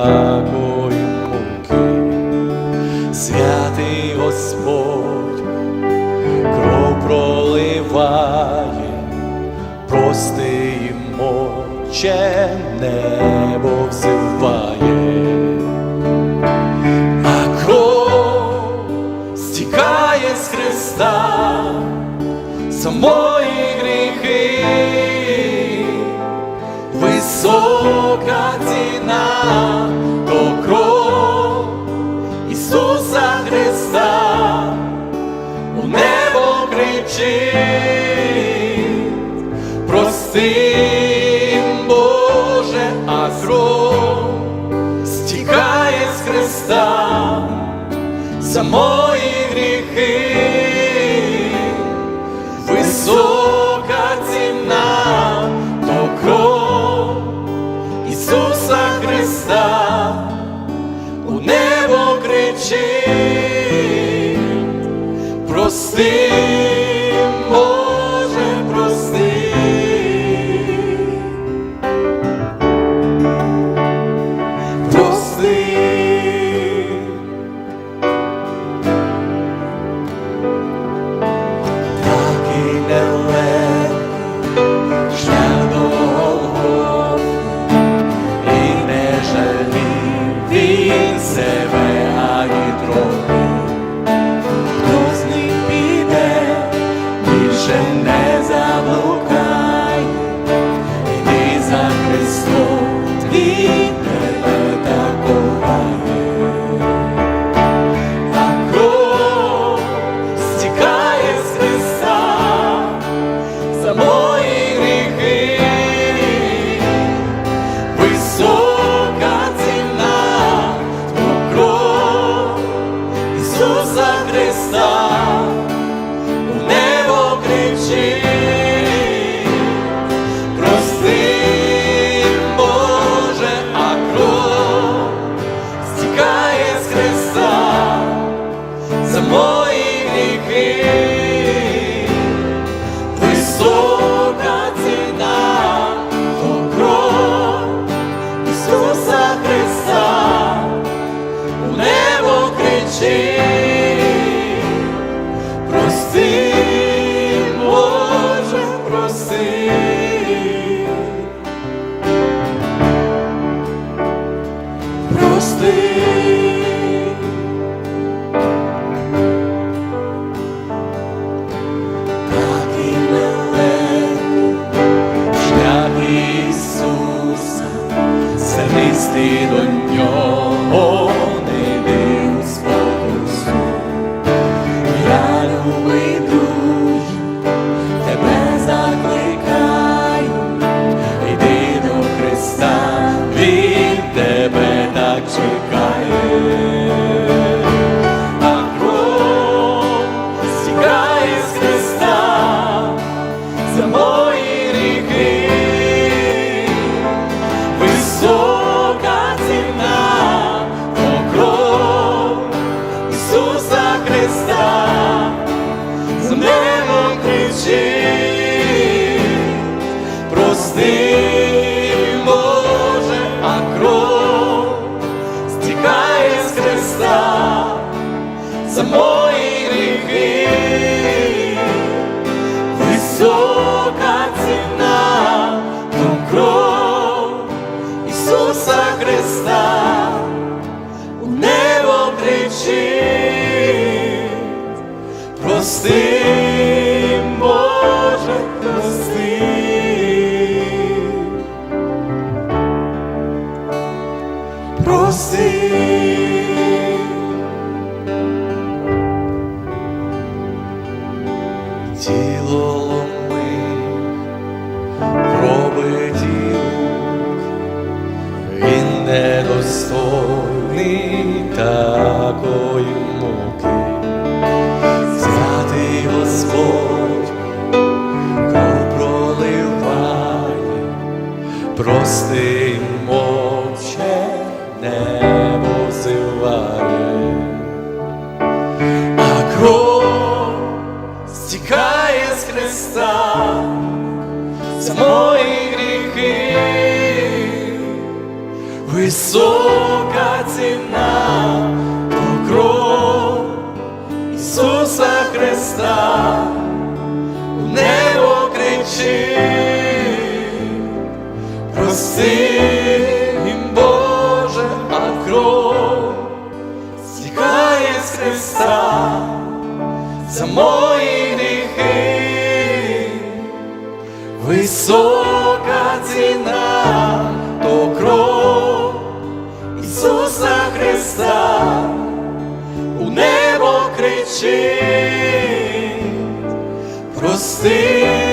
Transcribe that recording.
всякої муки, святий Господь, кров проливає, прости і моче небо взиває, а кров стікає з Христа. Само то кров Ісуса Христа. У небо кричить, прости, Боже, а кров стікає з Христа за мої гріхи, кричить, прости, нього не тебе закликаю, йди Христа, Він тебе так. Кричить, прости, Боже, а кров стікає з Христа Прости. тіло ломив, пробиті руки, він недостойний такої муки. Святий Господь Христа. За мої гріхи, висока ціна покров Ісуса Христа. В небо кричи, прости їм, Боже, а кров стікає з Христа. За мої висока ціна, то кров Ісуса Христа. У небо кричить, прости